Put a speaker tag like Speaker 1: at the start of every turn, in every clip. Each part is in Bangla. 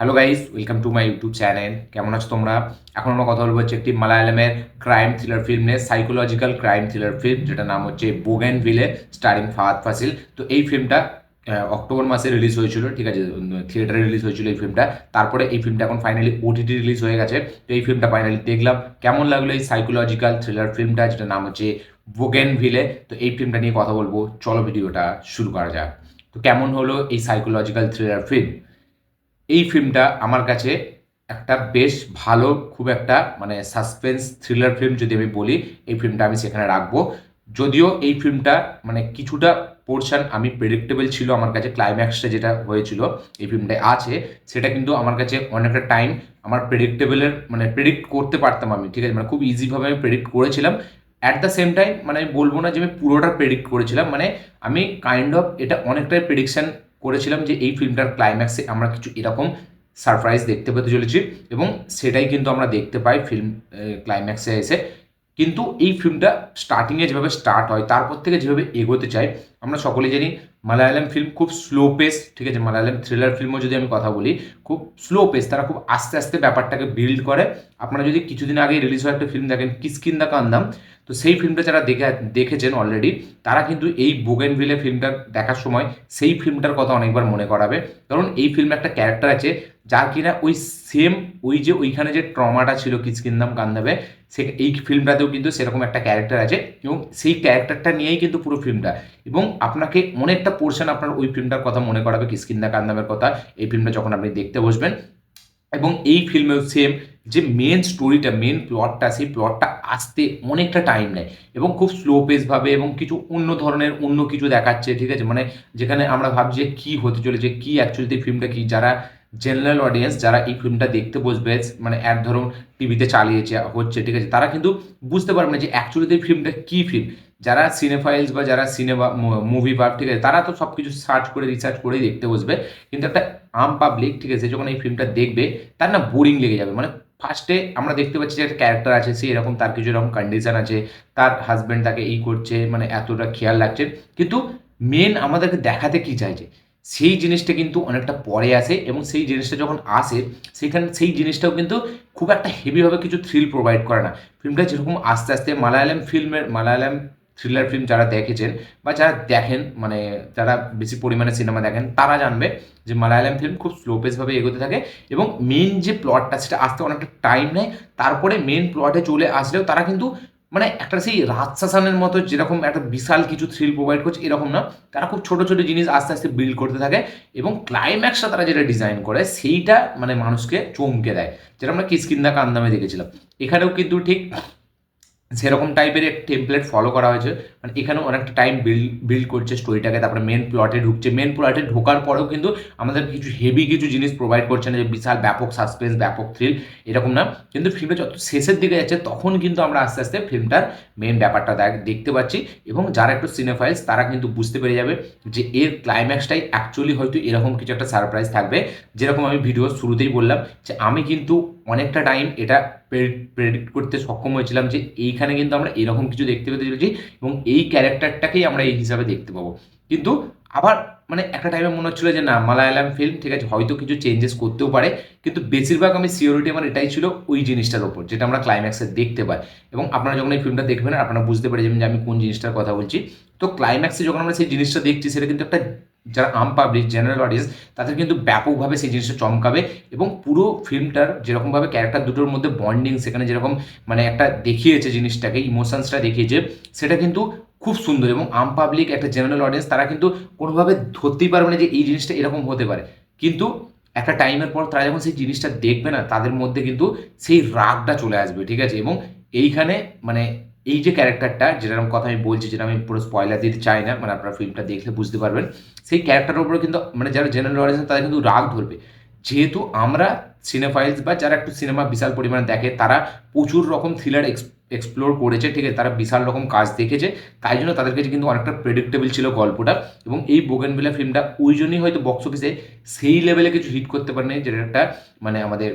Speaker 1: Hello guys welcome to my YouTube channel কেমন আছো তোমরা? এখন আমরা কথা বলব হচ্ছে একটি মালায়ালামের ক্রাইম থ্রিলার ফিল্ম নিয়ে সাইকোলজিক্যাল ক্রাইম থ্রিলার ফিল্ম যেটা নাম হচ্ছে বোগেন ভিলে স্টারিং ফাহাদ ফাসিল তো এই ফিল্মটা অক্টোবর মাসে রিলিজ হয়েছিল, ঠিক আছে? থিয়েটারে রিলিজ হয়েছিল এই ফিল্মটা তারপরে এই ফিল্মটা এখন ফাইনালি ওটিটি রিলিজ হয়ে গেছে। তো এই ফিল্মটা ফাইনালি দেখলাম। কেমন লাগল এই সাইকোলজিক্যাল থ্রিলার ফিল্মটা যেটা নাম হচ্ছে বোগেন ভিলে তো এই ফিল্মটা নিয়ে কথা বলব। চলো ভিডিওটা শুরু করা যাক। তো কেমন হলো এই সাইকোলজিক্যাল থ্রিলার ফিল্ম এই ফিল্মটা আমার কাছে একটা বেশ ভালো, খুব একটা মানে সাসপেন্স থ্রিলার ফিল্ম যদি আমি বলি, এই ফিল্মটা আমি সেখানে রাখব। যদিও এই ফিল্মটা মানে কিছুটা পোর্শন আমি প্রেডিক্টেবল ছিল আমার কাছে ক্লাইম্যাক্সটা যেটা হয়েছিল, এই ফিল্মটায় আছে, সেটা কিন্তু আমার কাছে অনেকটা টাইম আমার প্রেডিক্টেবলের মানে প্রেডিক্ট করতে পারতাম আমি, ঠিক আছে? মানে খুব ইজিভাবে আমি প্রেডিক্ট করেছিলাম। অ্যাট দ্য সেম টাইম মানে আমি বলব না যে আমি পুরোটা প্রেডিক্ট করেছিলাম মানে আমি কাইন্ড অফ এটা অনেকটাই প্রেডিকশন করেছিলাম যে এই ফিল্মটার ক্লাইম্যাক্সে আমরা কিছু এরকম সারপ্রাইজ দেখতে পেতে চলেছি এবং সেটাই কিন্তু আমরা দেখতে পাই ফিল্ম ক্লাইম্যাক্সে এসে। কিন্তু এই ফিল্মটা স্টার্টিংয়ে যেভাবে স্টার্ট হয়, তারপর থেকে যেভাবে এগোতে চাই আমরা সকলে জানি মালায়ালাম ফিল্ম খুব স্লো পেস ঠিক আছে? মালায়ালাম থ্রিলার ফিল্মও যদি আমি কথা বলি, খুব স্লো পেস তারা খুব আস্তে আস্তে ব্যাপারটাকে বিল্ড করে। আপনারা যদি কিছুদিন আগে রিলিজ হওয়া একটা ফিল্ম দেখেন কিসকিন দা কান্দাম তো সেই ফিল্মটা যারা দেখে, দেখেছেন অলরেডি তারা কিন্তু এই বোগেনভিলে ফিল্মটা দেখার সময় সেই ফিল্মটার কথা অনেকবার মনে করাবে। কারণ এই ফিল্মে একটা ক্যারেক্টার আছে যার কিনা ওই সেম ওই যে ওইখানে যে ট্রমাটা ছিল কিচকিন্দাম কান্দাবে, সে এই ফিল্মটাতেও কিন্তু সেরকম একটা ক্যারেক্টার আছে এবং সেই ক্যারেক্টারটা নিয়েই কিন্তু পুরো ফিল্মটা। এবং আপনাকে অনেকটা পোর্শন আপনার ওই ফিল্মটার কথা মনে করাবে কিসকিন্দা কান্দামের কথা, এই ফিল্মটা যখন আপনি দেখতে বসবেন। এবং এই ফিল্মেও সেম যে মেন স্টোরিটা মেন প্লটটা সেই প্লটটা আসতে অনেকটা টাইম নেয় এবং খুব স্লো পেসভাবে এবং কিছু অন্য ধরনের অন্য কিছু দেখাচ্ছে, ঠিক আছে? মানে যেখানে আমরা ভাবছি যে কী হতে চলেছে, কী অ্যাকচুয়ালি ফিল্মটা কী, যারা জেনারেল অডিয়েন্স যারা এই ফিল্মটা দেখতে বসবে মানে এক ধরুন টিভিতে চালিয়েছে, হচ্ছে, ঠিক আছে? তারা কিন্তু বুঝতে পারবে না যে অ্যাকচুয়ালি এই ফিল্মটা কী ফিল্ম যারা সিনেফাইলস বা যারা সিনেমা মুভি বা ঠিক আছে? তারা তো সব কিছু সার্চ করে রিসার্চ করেই দেখতে বসবে। কিন্তু একটা আম পাবলিক ঠিক আছে যখন এই ফিল্মটা দেখবে, তার না বোরিং লেগে যাবে। মানে ফার্স্টে আমরা দেখতে পাচ্ছি যে একটা ক্যারেক্টার আছে, সে এরকম, তার কিছু এরকম কন্ডিশন আছে, তার হাজব্যান্ড তাকে এই করছে মানে এতটা খেয়াল রাখছে। কিন্তু মেন আমাদেরকে দেখাতে কি চাইছে? সেই জিনিসটা কিন্তু অনেকটা পরে আসে এবং সেই জিনিসটা যখন আসে, সেখানে, সেই জিনিসটাও কিন্তু খুব একটা হেভিভাবে কিছু থ্রিল প্রোভাইড করে না। ফিল্মটা যেরকম আস্তে আস্তে মালায়ালাম ফিল্মের, মালায়ালাম থ্রিলার ফিল্ম যারা দেখেছেন বা যারা দেখেন মানে যারা বেশি পরিমাণে সিনেমা দেখেন, তারা জানবে যে মালায়ালাম ফিল্ম খুব স্লো পেসভাবে এগোতে থাকে এবং মেন যে প্লটটা সেটা আসতে অনেকটা টাইম নেয়। তারপরে মেন প্লটে চলে আসলেও তারা কিন্তু মানে একটা সেই রাজশাসনের মতো যেরকম একটা বিশাল কিছু থ্রিল প্রোভাইড করছে, এরকম না। তারা খুব ছোটো ছোটো জিনিস আস্তে আস্তে বিল্ড করতে থাকে এবং ক্লাইম্যাক্সটা তারা যেটা ডিজাইন করে, সেইটা মানে মানুষকে চমকে দেয়। যেটা আমরা কিসকিন্দা কান্দামে দেখেছিলাম। এখানেও কিন্তু ঠিক সেরকম টাইপের এক টেমপ্লেট ফলো করা হয়েছে। মানে এখানেও অনেকটা টাইম বিল্ড বিল্ড করছে স্টোরিটাকে তারপরে মেন প্লটে ঢুকছে। মেন প্লটে ঢোকার পরেও কিন্তু আমাদের কিছু হেভি কিছু জিনিস প্রোভাইড করছে না, যে বিশাল, ব্যাপক সাসপেন্স ব্যাপক থ্রিল এরকম না। কিন্তু ফিল্মে যত শেষের দিকে যাচ্ছে, তখন কিন্তু আমরা আস্তে আস্তে ফিল্মটার মেন ব্যাপারটা দেখ- দেখতে পাচ্ছি। এবং যারা একটু সিনেফাইলস তারা কিন্তু বুঝতে পেরে যাবে যে এর ক্লাইম্যাক্সটাই অ্যাকচুয়ালি হয়তো এরকম কিছু একটা সারপ্রাইজ থাকবে। যেরকম আমি ভিডিও শুরুতেই বললাম, যে আমি কিন্তু অনেকটা টাইম এটা প্রেডিক্ট করতে সক্ষম হয়েছিলাম যে এইখানে কিন্তু আমরা এরকম কিছু দেখতে পেতে চলেছি এবং এই ক্যারেক্টারটাকেই আমরা এই হিসাবে দেখতে পাবো। কিন্তু আবার মানে একটা টাইমে মনে হচ্ছিল যে না, মালায়ালাম ফিল্ম ঠিক আছে, হয়তো কিছু চেঞ্জেস করতেও পারে, কিন্তু বেশিরভাগ আমি সিওরিটি আমার এটাই ছিল ওই জিনিসটার ওপর, যেটা আমরা ক্লাইম্যাক্সে দেখতে পাই। এবং আপনারা যখন এই ফিল্মটা দেখবেন, আপনারা বুঝতে পেরে যে আমি কোন জিনিসটার কথা বলছি। তো ক্লাইম্যাক্সে যখন আমরা সেই জিনিসটা দেখছি, সেটা কিন্তু একটা যারা আম পাবলিক জেনারেল অডিয়েন্স তাদের কিন্তু ব্যাপকভাবে সেই জিনিসটা চমকাবে এবং পুরো ফিল্মটার যেরকমভাবে ক্যারেক্টার দুটোর মধ্যে বন্ডিং সেখানে যেরকম মানে একটা দেখিয়েছে জিনিসটাকে ইমোশনসটা দেখিয়েছে, সেটা কিন্তু খুব সুন্দর এবং আম পাবলিক একটা জেনারেল অডিয়েন্স তারা কিন্তু কোনোভাবে ধরতেই পারবে না যে এই জিনিসটা এরকম হতে পারে। কিন্তু একটা টাইমের পর তারা যখন সেই জিনিসটা দেখবে না, তাদের মধ্যে কিন্তু সেই রাগটা চলে আসবে, ঠিক আছে? এবং এইখানে মানে এই যে ক্যারেক্টারটা যেরকম কথা আমি বলছি, যেটা আমি পুরো স্পয়লার দিতে চাই না মানে আপনারা ফিল্মটা দেখলে বুঝতে পারবেন, সেই ক্যারেক্টারের উপরে কিন্তু মানে যারা জেনারেল অডিয়েন্স তাদের কিন্তু রাগ ধরবে। যেহেতু আমরা সিনেফাইলস বা যারা একটু সিনেমা বিশাল পরিমাণে দেখে, তারা প্রচুর রকম থ্রিলার এক্সপ্লোর করেছে, ঠিক আছে, তারা বিশাল রকম কাজ দেখেছে, তাই জন্য তাদের কাছে কিন্তু অনেকটা প্রেডিক্টেবল ছিল গল্পটা, এবং এই বোগেনবেলা ফিল্মটা ওই জন্যই হয়তো বক্স অফিসে সেই লেভেলে কিছু হিট করতে পারেনি, যেটা একটা মানে আমাদের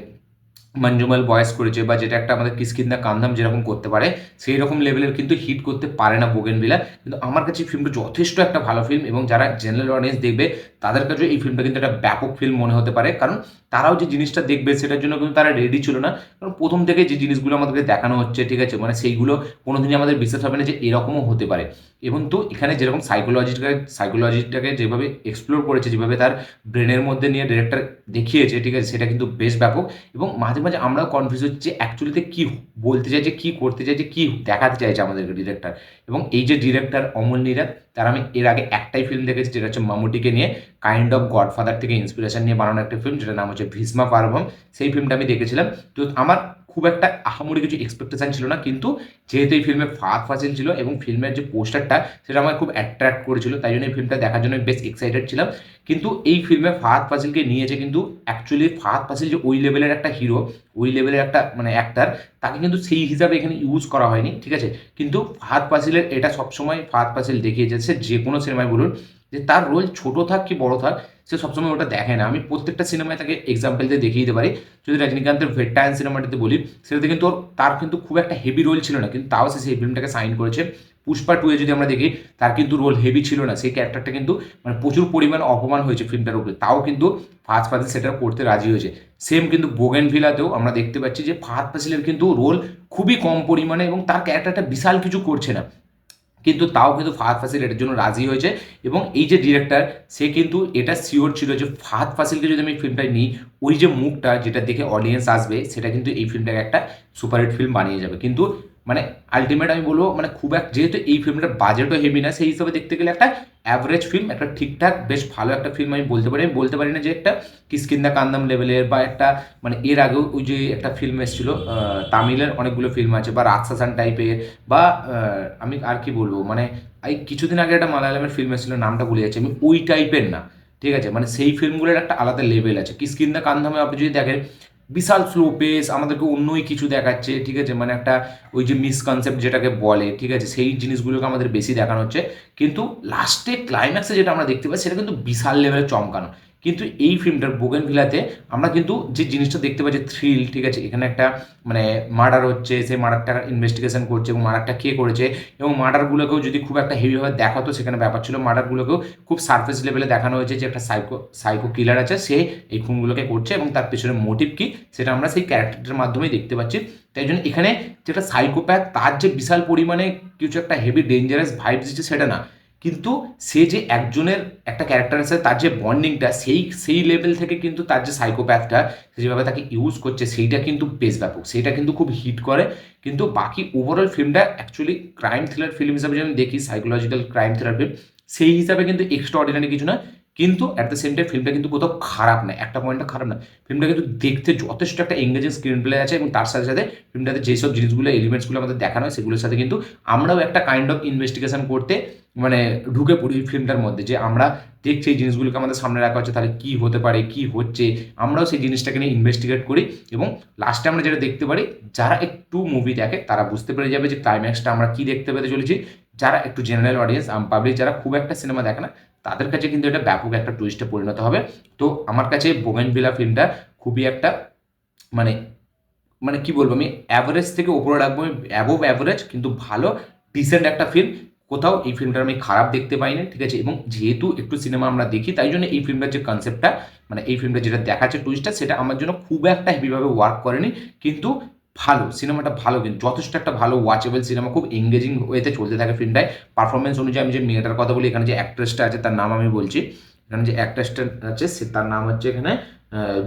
Speaker 1: মঞ্জুমাল বয়স করেছে বা যেটা একটা আমাদের কিসকিন্দা কান্ধাম যেরকম করতে পারে সেই রকম লেভেলের কিন্তু হিট করতে পারে না বোগেন বোগেনভিলা কিন্তু আমার কাছে ফিল্মটা যথেষ্ট একটা ভালো ফিল্ম এবং যারা জেনারেল অডিয়েন্স দেখবে, তাদের কাছে এই ফিল্মটা কিন্তু একটা ব্যাপক ফিল্ম মনে হতে পারে। কারণ তারাও যে জিনিসটা দেখবে, সেটার জন্য কিন্তু তারা রেডি ছিল না। কারণ প্রথম থেকে যে জিনিসগুলো আমাদেরকে দেখানো হচ্ছে, ঠিক আছে মানে সেইগুলো কোনোদিনই আমাদের বিশ্বাস হবে না যে এরকমও হতে পারে। এবং তো এখানে যেরকম সাইকোলজিটাকে সাইকোলজিটাকে যেভাবে এক্সপ্লোর করেছে, যেভাবে তার ব্রেনের মধ্যে নিয়ে ডিরেক্টর দেখিয়েছে, ঠিক আছে, সেটা কিন্তু বেশ ব্যাপক। এবং মাঝে মাঝে আমরাও কনফিউজ হচ্ছে অ্যাকচুয়ালিতে কী বলতে চাইছে কী করতে চাইছে কী দেখাতে চাইছে আমাদেরকে ডিরেক্টর এবং এই যে ডিরেক্টর অমল নীরা তার আমি এর আগে একটাই ফিল্ম দেখেছি, যেটা হচ্ছে মামুটিকে নিয়ে কাইন্ড অফ গডফাদার থেকে ইন্সপিরেশন নিয়ে বানানো একটা ফিল্ম যেটার নাম হচ্ছে ভীষ্মা পার্বম সেই ফিল্মটা আমি দেখেছিলাম। তো আমার খুব একটা আহামরি কিছু এক্সপেকটেশন ছিল না, কিন্তু যেহেতু এই ফিল্মে ফাঁদ ফাসিল ছিল এবং ফিল্মের যে পোস্টারটা সেটা আমার খুব অ্যাট্রাক্ট করেছিল, তাই জন্য এই ফিল্মটা দেখার জন্য বেশ এক্সাইটেড ছিলাম। কিন্তু এই ফিল্মে ফাহাদ ফাসিলকে নিয়েছে কিন্তু অ্যাকচুয়ালি ফাহাদ ফাসিল যে ওই লেভেলের একটা হিরো ওই লেভেলের একটা মানে অ্যাক্টার তাকে কিন্তু সেই হিসাবে এখানে ইউজ করা হয়নি, ঠিক আছে? কিন্তু ফাহাদ ফাসিলের এটা সবসময় ফাহাদ ফাসিল দেখিয়েছে সে যে কোনো সিনেমায় বলুন যে তার রোল ছোট থাক কি বড় থাক, সে সবসময় ওটা দেখে না। আমি প্রত্যেকটা সিনেমায় তাকে এক্সাম্পল দিয়ে দেখিয়ে দিতে পারি। যদি রজনীকান্তের ভেট্টায়ন সিনেমাটাতে বলি, সেটাতে কিন্তু তার কিন্তু খুব একটা হেভি রোল ছিল না, কিন্তু তাও সে সেই ফিল্মটাকে সাইন করেছে। পুষ্পা টু এ যদি আমরা দেখি, তার কিন্তু রোল হেভি ছিল না। সেই ক্যারেক্টারটা কিন্তু মানে প্রচুর পরিমাণ অপমান হয়েছে ফিল্মটার উপরে। তাও কিন্তু ফাহাদ ফাসিল সেটা করতে রাজি হয়েছে। সেম কিন্তু বোগেন ভিলাতেও আমরা দেখতে পাচ্ছি যে ফাহাদ ফাসিলের কিন্তু রোল খুবই কম পরিমাণে এবং তার ক্যারেক্টারটা বিশাল কিছু করছে না। কিন্তু তাও কিন্তু ফাহাদ ফাসিল এটার জন্য রাজি হয়েছে। এবং এই যে ডিরেক্টর সে কিন্তু এটা শিওর ছিল যে ফাহাদ ফাসিলকে যদি আমি ফিল্মটায় নিই, ওই যে মুখটা যেটা দেখে অডিয়েন্স আসবে, সেটা কিন্তু এই ফিল্মটাকে একটা সুপারহিট ফিল্ম বানিয়ে যাবে। কিন্তু মানে আলটিমেট আমি বলব মানে খুব এক, যেহেতু এই ফিল্মটার বাজেটও হেভি না, সেই হিসাবে দেখতে গেলে একটা অ্যাভারেজ ফিল্ম একটা ঠিকঠাক, বেশ ভালো একটা ফিল্ম আমি বলতে পারি। আমি বলতে পারি না যে একটা কিসকিন্দা কান্দাম লেভেলের বা একটা মানে এর আগেও ওই যে একটা ফিল্ম এসেছিল তামিলের অনেকগুলো ফিল্ম আছে, বা রাক্ষসান টাইপের বা আমি আর কি বলব মানে এই কিছুদিন আগে একটা মালায়ালামের ফিল্ম এসেছিল, নামটা ভুলে যাচ্ছি, আমি ওই টাইপের না, ঠিক আছে? মানে সেই ফিল্মগুলোর একটা আলাদা লেভেল আছে। কিসকিন্দা কান্দামে আপনি যদি দেখেন বিশাল স্লো পেস, আমাদেরকে অন্যই কিছু দেখাচ্ছে, ঠিক আছে? মানে একটা ওই যে মিসকনসেপ্ট যেটাকে বলে, ঠিক আছে? সেই জিনিসগুলোকে আমাদের বেশি দেখানো হচ্ছে। কিন্তু লাস্টে ক্লাইম্যাক্সে যেটা আমরা দেখতে পাই সেটা কিন্তু বিশাল লেভেলে চমকানো। কিন্তু এই ফিল্মটার বোগেন ভিলাতে আমরা কিন্তু যে জিনিসটা দেখতে পাচ্ছি থ্রিল ঠিক আছে? এখানে একটা মানে মার্ডার হচ্ছে সেই মার্ডারটা ইনভেস্টিগেশন করছে এবং মার্ডারটা কে করেছে? এবং মার্ডারগুলোকেও যদি খুব একটা হেভিভাবে দেখাতো সেখানে ব্যাপার ছিল মার্ডারগুলোকেও খুব সারফেস লেভেলে দেখানো হয়েছে যে একটা সাইকো সাইকো কিলার আছে, সে এই খুনগুলোকে করছে এবং তার পিছনে মোটিভ কী, সেটা আমরা সেই ক্যারেক্টারটার মাধ্যমেই দেখতে পাচ্ছি। তাই জন্য এখানে যেটা সাইকোপ্যাথ তার যে বিশাল পরিমাণে কিছু একটা হেভি ডেঞ্জারাস ভাইব দিচ্ছে, সেটা না। কিন্তু সে যে একজনের একটা ক্যারেক্টারের সাথে তার যে বন্ডিংটা সেই সেই লেভেল থেকে কিন্তু তার যে সাইকোপ্যাথটা যেভাবে তাকে ইউজ করছে, সেইটা কিন্তু বেশ ব্যাপক। সেইটা কিন্তু খুব হিট করে। কিন্তু বাকি ওভারঅল ফিল্মটা অ্যাকচুয়ালি ক্রাইম থ্রিলার ফিল্ম হিসাবে আমি দেখি সাইকোলজিক্যাল ক্রাইম থ্রিলার ফিল্ম সেই হিসাবে কিন্তু এক্সট্রা অর্ডিনারি কিছু না কিন্তু অ্যাট দ্য সেম টাইম ফিল্মটা কিন্তু কোথাও খারাপ না একটা পয়েন্টটা খারাপ না ফিল্মটা কিন্তু দেখতে যথেষ্ট একটা এঙ্গেজিং স্ক্রিন প্লে আছে এবং তার সাথে সাথে ফিল্মটাতে যেসব জিনিসগুলো এলিমেন্টসগুলো আমাদের দেখানো হয়, সেগুলোর সাথে কিন্তু আমরাও একটা কাইন্ড অফ ইনভেস্টিগেশন করতে মানে ঢুকে পড়ি ফিল্মটার মধ্যে যে আমরা দেখছি এই জিনিসগুলোকে আমাদের সামনে রাখা হচ্ছে, তাহলে কী হতে পারে, কী হচ্ছে? আমরাও সেই জিনিসটাকে নিয়ে ইনভেস্টিগেট করি এবং লাস্টে আমরা যেটা দেখতে পারি, যারা একটু মুভি দেখে, তারা বুঝতে পেরে যাবে যে ক্লাইম্যাক্সটা আমরা কী দেখতে পেতে চলেছি। যারা একটু জেনারেল অডিয়েন্স পাবলিক যারা খুব একটা সিনেমা দেখে না, তাদের কাছে কিন্তু এটা ব্যাপক একটা টুইস্টে পরিণত হবে। তো আমার কাছে বোগেন ভিলা ফিল্মটা খুবই একটা মানে মানে কি বলব আমি অ্যাভারেজ থেকে ওপরে রাখব, আমি অ্যাবোভ অ্যাভারেজ কিন্তু ভালো ডিসেন্ট একটা ফিল্ম কোথাও এই ফিল্মটা আমি খারাপ দেখতে পাইনি, ঠিক আছে? এবং যেহেতু একটু সিনেমা আমরা দেখি, তাই জন্য এই ফিল্মটার যে কনসেপ্টটা মানে এই ফিল্মটা যেটা দেখাচ্ছে টুইস্টটা সেটা আমার জন্য খুব একটা হেভিভাবে ওয়ার্ক করেনি। কিন্তু ভালো সিনেমাটা ভালো কিন্তু, যথেষ্ট একটা ভালো ওয়াচেবল সিনেমা খুব এঙ্গেজিং ওয়েতে চলতে থাকে ফিল্মটায় পারফরমেন্স অনুযায়ী আমি যে মেয়েটার কথা বলি, এখানে যে অ্যাক্ট্রেসটা আছে, তার নাম আমি বলছি। এখানে যে অ্যাক্ট্রেসটা আছে, সে তার নাম হচ্ছে এখানে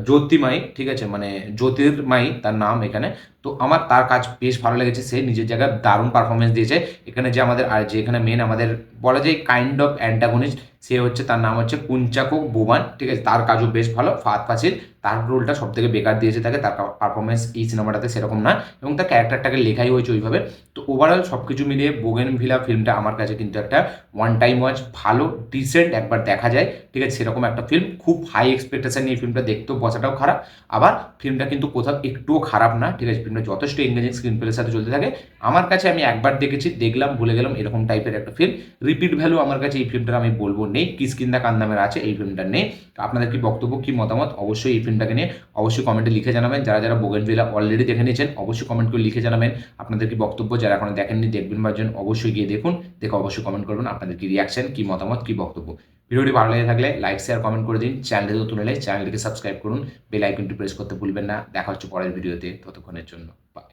Speaker 1: জ্যোতিমাই, ঠিক আছে? মানে জ্যোতির্মাই তার নাম এখানে। তো আমার তার কাজ বেশ ভালো লেগেছে, সে নিজের জায়গায় দারুণ পারফরমেন্স দিয়েছে। এখানে যে আমাদের, আর যে এখানে মেন আমাদের বলা যায় কাইন্ড অফ অ্যান্টাগনিস্ট সে হচ্ছে তার নাম হচ্ছে কুঞ্চাকো বোবান, ঠিক আছে? তার কাজও বেশ ভালো ফাত ফাসিল তার রোলটা সব থেকে বেকার দিয়েছে তাকে, তার পারফরমেন্স এই সিনেমাটাতে সেরকম না। এবং তার ক্যারেক্টারটাকে লেখাই হয়েছে ওইভাবে। তো ওভারঅল সব কিছু মিলিয়ে বোগেন ভিলা ফিল্মটা আমার কাছে কিন্তু একটা ওয়ান টাইম ওয়াচ ভালো ডিসেন্ট একবার দেখা যায়, ঠিক আছে? সেরকম একটা ফিল্ম খুব হাই এক্সপেকটেশন নিয়ে ফিল্মটা দেখতেও বসাটাও খারাপ। আবার ফিল্মটা কিন্তু কোথাও একটুও খারাপ না, ঠিক আছে? ফিল্মটা যথেষ্ট এঙ্গেজিং স্ক্রিন প্লের সাথে চলতে থাকে। আমার কাছে আমি একবার দেখেছি, দেখলাম, ভুলে গেলাম, এরকম টাইপের একটা ফিল্ম রিপিট ভ্যালু আমার কাছে এই ফিল্মটার আমি বলব নেই। কিসকিন্দা কান্দামের আছে, এই ফিল্মটা নেই। আপনাদের কি বক্তব্য, কি মতামত, অবশ্যই এই ফিল্মটাকে নিয়ে অবশ্যই কমেন্টে লিখে জানাবেন। যারা যারা বোগেনভিলা অলরেডি দেখে নিয়েছেন, অবশ্যই কমেন্ট করে লিখে জানাবেন। আপনাদের কি বক্তব্য, যারা এখনও দেখেননি, দেখবেন বা অবশ্যই গিয়ে দেখুন। দেখে অবশ্যই কমেন্ট করবেন। আপনাদের কি রিয়াকশন কি মতামত, কি বক্তব্য? ভিডিওটি ভালো লেগে থাকলে লাইক শেয়ার কমেন্ট করে দিন। চ্যানেলটি নতুন হলে চ্যানেলটিকে সাবস্ক্রাইব করুন। বেল আইকনটি প্রেস করতে ভুলবেন না। দেখা হচ্ছে পরের ভিডিওতে। ততক্ষণের জন্য বাই